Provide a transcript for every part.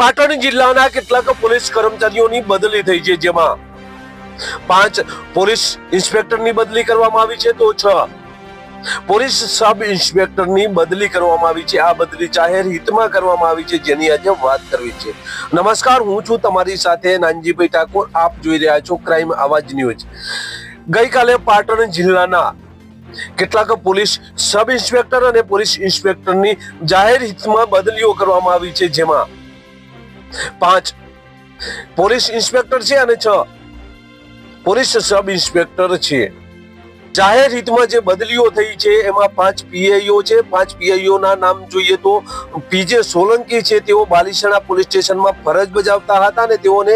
પાટણ જિલ્લાના કેટલાક પોલીસ કર્મચારીઓની બદલી થઈ છે, જેમાં પાંચ પોલીસ ઇન્સ્પેક્ટરની બદલી કરવામાં આવી છે, તો છ પોલીસ સબ ઇન્સ્પેક્ટરની બદલી કરવામાં આવી છે. આ બદલી જાહેર હિતમાં કરવામાં આવી છે, જેની આજે વાત કરવી છે. નમસ્કાર, હું છું તમારી સાથે નાનજીભાઈ ઠાકોર. આપ જોઈ રહ્યા છો ક્રાઇમ આવાજ ન્યૂઝ. ગઈકાલે પાટણ જિલ્લાના કેટલાક પોલીસ સબ ઇન્સ્પેક્ટર અને પોલીસ ઇન્સ્પેક્ટરની જાહેર હિતમાં બદલીઓ કરવામાં આવી છે, જેમાં પાંચ. પોલીસ ઇન્સ્પેક્ટર છે અને છ. પોલીસ સબ ઇન્સ્પેક્ટર છે. જાહેર હિતમાં જે બદલીઓ થઈ છે, એમાં પાંચ પીઆઈઓ છે. પાંચ પીઆઈઓ ના નામ જોઈએ તો પીજે સોલંકી છે, તેઓ બાલીસણા પોલીસ સ્ટેશનમાં ફરજ બજાવતા હતા અને તેઓને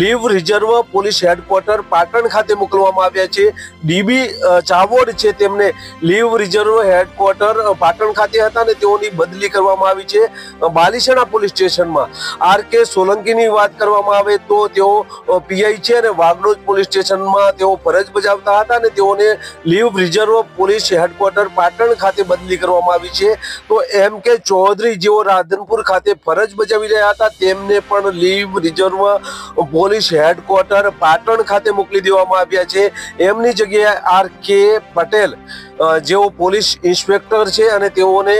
leave reserve police headquarter Patan ખાતે મોકલવામાં આવ્યા છે. ડીબી ચાવોડ છે, તેમને લીવ રિઝર્વ હેડક્વાર્ટર પાટણ ખાતે હતા અને તેઓની બદલી કરવામાં આવી છે બાલીસણા પોલીસ સ્ટેશનમાં. આર કે સોલંકીની વાત કરવામાં આવે તો તેઓ પીઆઈ છે અને વાગડોજ પોલીસ સ્ટેશનમાં તેઓ ફરજ બજાવતા હતા અને તેઓને leave reserve police headquarter Patan ખાતે બદલી કરવામાં આવી છે. તો એમ કે ચૌધરી જેઓ રાધનપુર ખાતે ફરજ બજાવી રહ્યા હતા, તેમને પણ leave reserve police headquarter Patan ખાતે મોકલી દેવામાં આવ્યા છે. એમની જગ્યાએ આર કે પટેલ જેઓ પોલીસ ઇન્સ્પેક્ટર છે અને તેઓને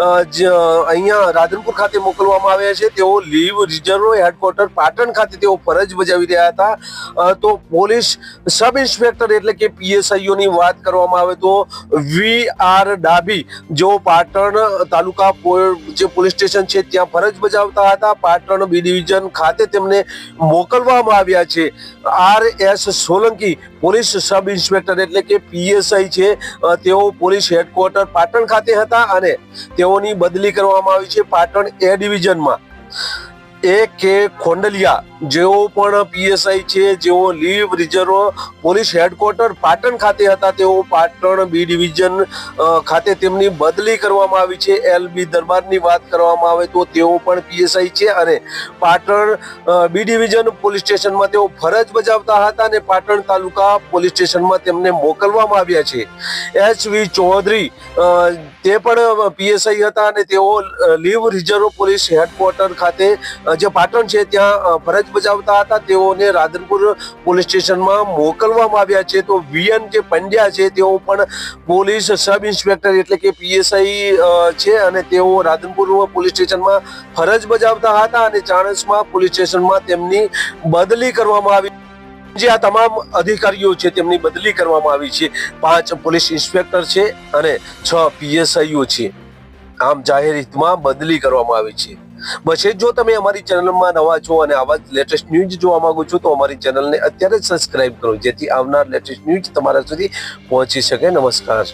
અહીંયા રાધનપુર ખાતે મોકલવામાં આવ્યા છે. તેઓ લીવ રિઝર્વ હેડક્વાર્ટર પાટણ ખાતે તેઓ ફરજ બજાવી રહ્યા હતા. તો પોલીસ સબ ઇન્સ્પેક્ટર એટલે કે પીએસઆઈઓની વાત કરવામાં આવે તો વી આર ડાબી જેઓ પાટણ તાલુકા જે પોલીસ સ્ટેશન છે ત્યાં ફરજ બજાવતા હતા. પાટણ બી ડિવિઝન ખાતે તેમને મોકલવામાં આવ્યા છે. R S Solanki police sub inspector એટલે કે પીએસઆઈ છે. તેઓ પોલીસ હેડક્વાર્ટર પાટણ ખાતે હતા અને તેઓની બદલી કરવામાં આવી છે પાટણ એ ડિવિઝનમાં. એ કે ખોંડલિયા, જેઓ પણ પીએસઆઈ છે, જેઓ leave reserve police headquarter Patan ખાતે હતા, તેઓ પાટણ બી ડિવિઝન ખાતે તેમની બદલી કરવામાં આવી છે. એલબી દરબારની વાત કરવામાં આવે તો તેઓ પણ પીએસઆઈ છે અને પાટણ બી ડિવિઝન પોલીસ સ્ટેશનમાં તેઓ ફરજ બજાવતા હતા અને પાટણ તાલુકા પોલીસ સ્ટેશનમાં તેમને મોકલવામાં આવ્યા છે. એચ વી ચૌધરી તે પણ પીએસઆઈ હતા અને તેઓ લીવ રિઝર્વ પોલીસ હેડક્વાર્ટર ખાતે જે પાટણ છે, ત્યાં ફરજ બજાવતા હતા. તેઓને રાધનપુર પોલીસ સ્ટેશનમાં મોકલવામાં આવ્યા છે. તો વીએન જે પંડ્યા છે, તેઓ પણ પોલીસ સબ ઇન્સ્પેક્ટર એટલે કે પીએસઆઈ છે અને તેઓ રાધનપુર પોલીસ સ્ટેશનમાં ફરજ બજાવતા હતા અને ચાણસમાં પોલીસ સ્ટેશનમાં તેમની બદલી કરવામાં આવી. જે આ તમામ અધિકારીઓ છે, તેમની બદલી કરવામાં આવી છે. પાંચ પોલીસ ઇન્સ્પેક્ટર છે અને છ પીએસઆઈઓ છે. આમ જાહેર હિતમાં બદલી કરવામાં આવી છે. બસ જો તમે અમારી ચેનલમાં નવા છો અને આવા જ લેટેસ્ટ ન્યૂઝ જોવા માંગો છો, તો અમારી ચેનલને અત્યારે જ સબસ્ક્રાઇબ કરો, જેથી આવનાર લેટેસ્ટ ન્યૂઝ તમારા સુધી પહોંચી શકે. નમસ્કાર.